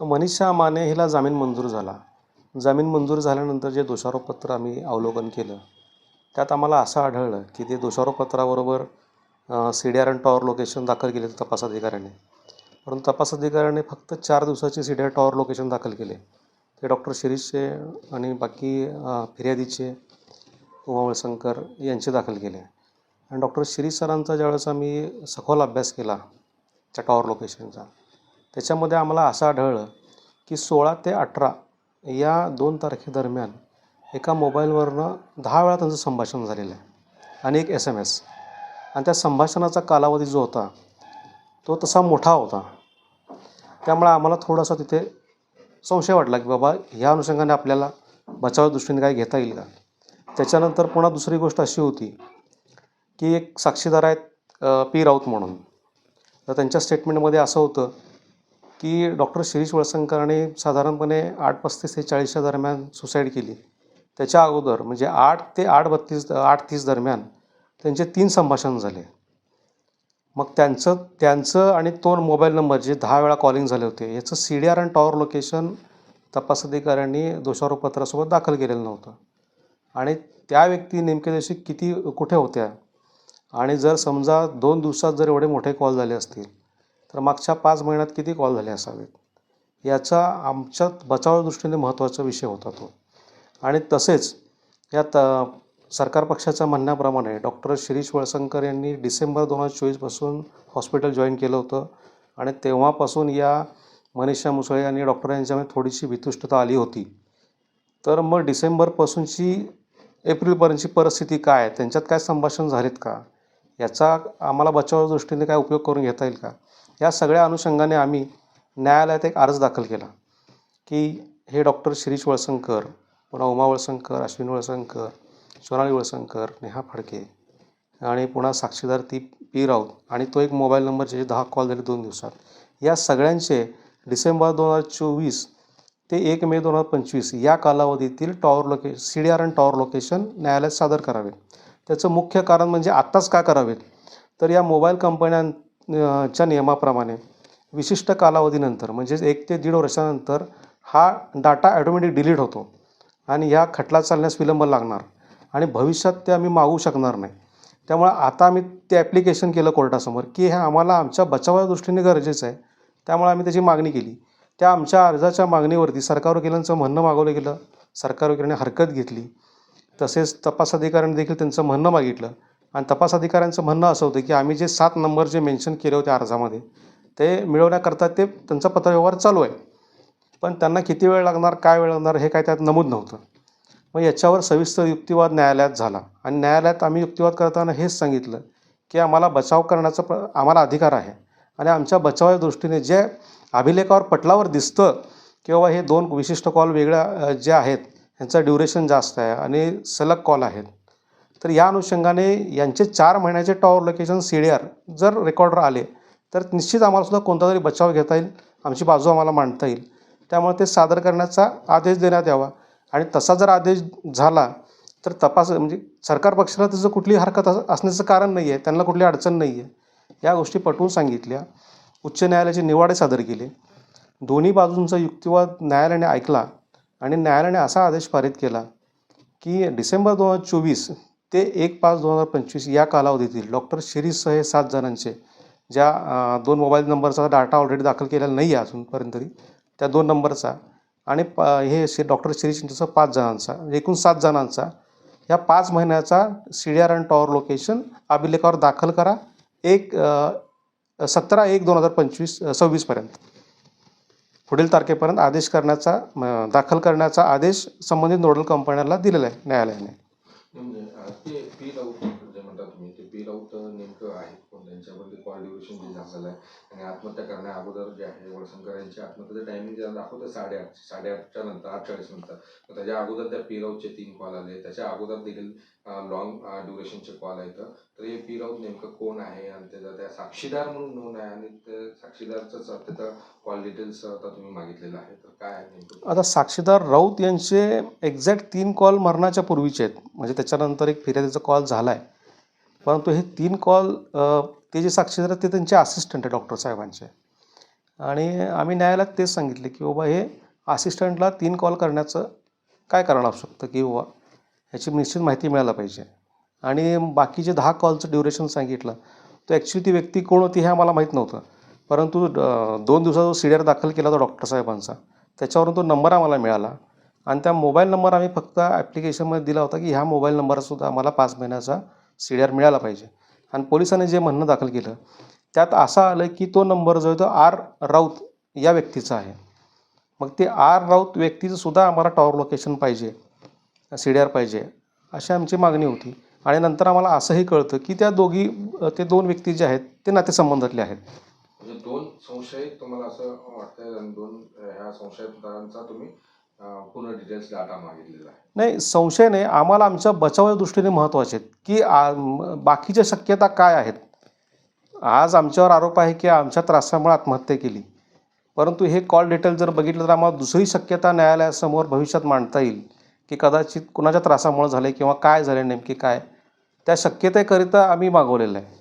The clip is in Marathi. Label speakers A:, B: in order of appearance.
A: मनीषा माने हिला जामीन मंजूर झाला. जामीन मंजूर झाल्यानंतर जे दोषारोपपत्र आम्ही अवलोकन केलं त्यात आम्हाला असं आढळलं की ते दोषारोपपत्राबरोबर C D R and tower location दाखल केले तपास अधिकाऱ्याने. परंतु तपास अधिकाऱ्याने फक्त चार दिवसाचे C D R tower location दाखल केले. ते डॉक्टर शिरीषचे आणि बाकी फिर्यादीचे उमावळशंकर यांचे दाखल केले. आणि डॉक्टर शिरीष सरांचा ज्यावेळेस आम्ही सखोल अभ्यास केला त्या टॉवर लोकेशनचा त्याच्यामध्ये आम्हाला असं आढळलं की सोळा ते अठरा या दोन तारखेदरम्यान एका मोबाईलवरनं दहा वेळा त्यांचं संभाषण झालेलं आहे आणि एक एस एम एस आणि त्या संभाषणाचा कालावधी जो होता तो तसा मोठा होता. त्यामुळे आम्हाला थोडासा तिथे संशय वाटला की बाबा ह्या अनुषंगाने आपल्याला बचाव दृष्टीने काय घेता येईल का? त्याच्यानंतर पुन्हा दुसरी गोष्ट अशी होती की एक साक्षीदार आहेत पी राऊत म्हणून. तर त्यांच्या स्टेटमेंटमध्ये असं होतं की डॉक्टर शिरीष वळसंकरांनी साधारणपणे आठ पस्तीस ते चाळीसच्या दरम्यान सुसाईड केली. त्याच्या अगोदर म्हणजे आठ ते आठ बत्तीस आठ तीस दरम्यान त्यांचे तीन संभाषण झाले. मग त्यांचं त्यांचं आणि तो मोबाईल नंबर जे दहा वेळा कॉलिंग झाले होते याचं सी डी आर आणि टॉवर लोकेशन तपास अधिकाऱ्यांनी दोषारोपपत्रासोबत दाखल केलेलं नव्हतं. आणि त्या व्यक्ती नेमक्या दिवशी किती कुठे होत्या आणि जर समजा दोन दिवसात जर एवढे मोठे कॉल झाले असतील तर मागच्या पाच महिन्यात किती कॉल झाले असावेत? याचा आमच्या बचाव दृष्टीने महत्त्वाचा विषय होता तो. आणि तसेच यात त सरकार पक्षाच्या म्हणण्याप्रमाणे डॉक्टर शिरीष वळसंकर यांनी डिसेंबर दोन हजार चोवीसपासून हॉस्पिटल जॉईन केलं होतं. आणि तेव्हापासून या मनीषा मुसळे आणि डॉक्टर यांच्यामध्ये थोडीशी वितुष्टता आली होती. तर मग डिसेंबरपासूनची एप्रिलपर्यंतची परिस्थिती काय? आहे? त्यांच्यात काय संभाषण झालेत का? याचा आम्हाला बचावाच्या दृष्टीने काय उपयोग करून घेता येईल का? या सगळ्या अनुषंगाने आम्ही न्यायालयात एक अर्ज दाखल केला की हे डॉक्टर शिरीष वळसंकर पुन्हा उमा वळसंकर अश्विन वळसंकर सोनाली वळसंकर नेहा फडके आणि पुन्हा साक्षीदार ती पी राऊत आणि तो एक मोबाईल नंबर जे दहा कॉल झाले दोन दिवसात. या सगळ्यांचे डिसेंबर दोन हजार चोवीस ते एक मे दोन हजार पंचवीस या कालावधीतील टॉवर लोके सी डी आर आणि टॉवर लोकेशन न्यायालयात सादर करावे. त्याचं मुख्य कारण म्हणजे आत्ताच का करावेत? तर या मोबाईल कंपन्यांच्या नियमाप्रमाणे विशिष्ट कालावधीनंतर म्हणजेच एक ते दीड वर्षानंतर हा डाटा ॲटोमॅटिक डिलीट होतो आणि ह्या खटला चालण्यास विलंब लागणार आणि भविष्यात ते आम्ही मागू शकणार नाही. त्यामुळे आता आम्ही ते ॲप्लिकेशन केलं कोर्टासमोर की हे आम्हाला आमच्या बचावाच्या दृष्टीने गरजेचं आहे. त्यामुळे आम्ही त्याची मागणी केली. त्या आमच्या अर्जाच्या मागणीवरती सरकार वकिलांचं म्हणणं मागवलं गेलं. सरकार वकिलांनी हरकत घेतली. तसेच तपास अधिकाऱ्यांनी देखील त्यांचं म्हणणं मागितलं. आणि तपास अधिकाऱ्यांचं म्हणणं असं होतं की आम्ही जे सात नंबर जे मेन्शन केले होते अर्जामध्ये ते मिळवण्याकरता ते त्यांचा पत्रव्यवहार चालू आहे. पण त्यांना किती वेळ लागणार काय वेळ लागणार हे काय त्यात नमूद नव्हतं. मग याच्यावर सविस्तर युक्तिवाद न्यायालयात झाला. आणि न्यायालयात आम्ही युक्तिवाद करताना हेच सांगितलं की आम्हाला बचाव करण्याचा प्र आम्हाला अधिकार आहे. आणि आमच्या बचावाच्या दृष्टीने जे अभिलेखावर पटलावर दिसतं की बाबा हे दोन विशिष्ट कॉल वेगळ्या जे आहेत ह्यांचा ड्युरेशन जास्त आहे आणि सलग कॉल आहेत. तर या अनुषंगाने यांचे चार महिन्याचे tower location C D R जर रेकॉर्डर आले तर निश्चित आम्हालासुद्धा कोणता तरी बचाव घेता येईल आमची बाजू आम्हाला मांडता येईल. त्यामुळे ते सादर करण्याचा आदेश देण्यात यावा आणि तसा जर आदेश झाला तर तपास म्हणजे सरकार पक्षाला त्याचं कुठली हरकत असण्याचं कारण नाही आहे त्यांना कुठली अडचण नाही आहे या गोष्टी पटवून सांगितल्या. उच्च न्यायालयाचे निवाडे सादर केले. दोन्ही बाजूंचा युक्तिवाद न्यायालयाने ऐकला. आणि न्यायालयाने असा आदेश पारित केला की डिसेंबर दोन हजार चोवीस ते एक पाच दोन हजार पंचवीस या कालावधीतील डॉक्टर शिरीसह हे सात जणांचे ज्या दोन मोबाईल नंबरचा डाटा ऑलरेडी दाखल केलेला नाही आहे अजूनपर्यंत तरी त्या दोन नंबरचा आणि प हे शे डॉक्टर शिरीष यांच्यासह पाच जणांचा एकूण सात जणांचा ह्या पाच महिन्याचा C R and tower location अभिलेखावर दाखल करा एक सतरा एक दोन हजार पंचवीस सव्वीसपर्यंत पुढील तारखेपर्यंत आदेश करण्याचा दाखल करण्याचा आदेश संबंधित नोडल कंपन्यांना दिलेला आहे न्यायालयाने.
B: म्हणता तुम्ही ते पी आउट नेमकं आहे पण त्यांच्यामध्ये कॉल ड्युरेशन जे झालेलं आहे. आणि आत्महत्या करण्या अगोदर जे आहे वळसंकर यांची आत्महत्याचं टायमिंग जे दाखवतं साडेआठ साडेआठच्या नंतर आठचाळीस नंतर. तर त्याच्या अगोदर त्या पी लाऊटचे तीन कॉल आले. त्याच्या अगोदर देखील लॉंग ड्युरेशनचे कॉल आहेत. तर हे पी लाऊट नेमकं कोण आहे? आणि त्याचा त्या साक्षीदार म्हणून नोंद आहे. आणि ते साक्षीदारचंच त्याचा कॉल डिटेल्स आता तुम्ही मागितलेलं आहे. तर काय आहे नेमकं?
A: आता साक्षीदार राऊत यांचे एक्झॅक्ट तीन कॉल मरणाच्या पूर्वीचे आहेत. म्हणजे त्याच्यानंतर एक फिर्यादीचा कॉल झाला आहे परंतु हे तीन कॉल ते जे साक्षीदार आहेत ते त्यांचे असिस्टंट आहे डॉक्टर साहेबांचे. आणि आम्ही न्यायालयात तेच सांगितले की बाबा हे असिस्टंटला तीन कॉल करण्याचं काय कारण असू शकतं की बाबा ह्याची निश्चित माहिती मिळायला पाहिजे. आणि बाकीचे दहा कॉलचं ड्युरेशन सांगितलं तर ॲक्च्युली ती व्यक्ती कोण होती हे आम्हाला माहीत नव्हतं. परंतु दोन दिवसाचा जो सी डी आर दाखल केला होता डॉक्टर साहेबांचा त्याच्यावरून तो नंबर आम्हाला मिळाला. आणि त्या मोबाईल नंबर आम्ही फक्त ॲप्लिकेशनमध्ये दिला होता की ह्या मोबाईल नंबरसुद्धा आम्हाला पाच महिन्याचा सी डी आर मिळाला पाहिजे. आणि पोलिसांनी जे म्हणणं दाखल केलं त्यात असं आलं की तो नंबर जो आहे तो आर राऊत या व्यक्तीचा आहे. मग ते आर राऊत व्यक्तीचं सुद्धा आम्हाला टॉवर लोकेशन पाहिजे सी डी आर पाहिजे अशी आमची मागणी होती. आणि नंतर आम्हाला असंही कळतं की त्या दोघी ते दोन व्यक्ती जे आहेत ते नातेसंबंधातले आहेत.
B: म्हणजे दोन संशयित तुम्हाला असं वाटतं दोन ह्या संशयितांचा तुम्ही पूर्ण डिटेल्स डाटा मागितलेला आहे.
A: नाही संशय नाही. आम्हाला आमच्या बचावाच्या दृष्टीने महत्त्वाचे आहेत. की आ- म- बाकीच्या शक्यता काय आहेत? आज आमच्यावर आरोप आहे की आमच्या त्रासामुळे आत्महत्या केली. परंतु हे कॉल डिटेल जर बघितलं तर आम्हाला दुसरी शक्यता न्यायालयासमोर भविष्यात मांडता येईल. की कदाचित कुणाच्या त्रासामुळे झाले किंवा काय झाले नेमके काय? त्या शक्यतेकरिता आम्ही मागवलेलं आहे.